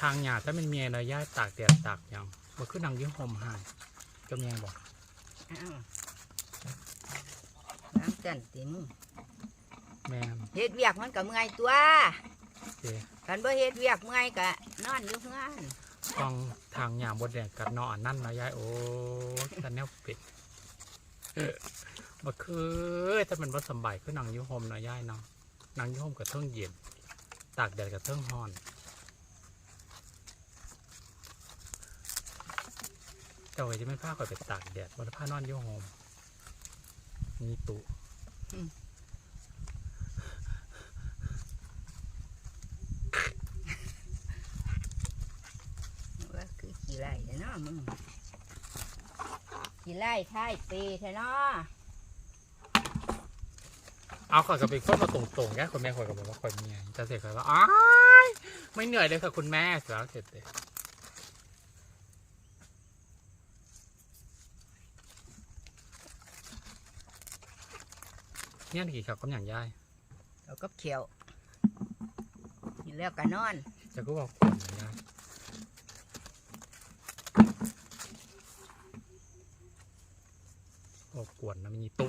ทางหยาถ้ามันมีอะไรย่ายตากแดดตากหยังบ่คือนังอยืมหมหายจำยังบอกอ้าวน้ำจันติมึงแม่นเฮ็ดเวียกมันก็เมื่อยตัวเด้คันบ่เฮ็ดเวียกเมื่อยก็นอนอยู่เฮือนกองทางหยาบดแดดกัดเนออันนั่นนะยายโอ้ยตาแนวเป็ดเออบ่คือถ้ามันบ่สำบายคือนังอยืมหมเนาะยายเนาะนังอยืมหมกับเทิงเย็นตากแดดกับเทิงร้อน จ้าไว้จะไม่พาข่อยไปตากแดดวันผ้านอนอยู่โฮมมีตุว่าคือขี้ไล่เนาะมึงขี้ไล่ท้ายเปแท้เนาะเอาข่อยกับไปคนมาตรงๆแค่คุณแม่ข่อยกับบอกว่าข่อยเมียจะเสร็จข่อยว่าอ้ายไม่เหนื่อยเลยค่ะคุณแม่เสียเสร็จเลย เนี่ยกี่ขับกำอย่างย่ายเอากับเขียวกินแล้วก็นอนจะก็บอกก่อนนะย่ายบอกกวนนะมีตุ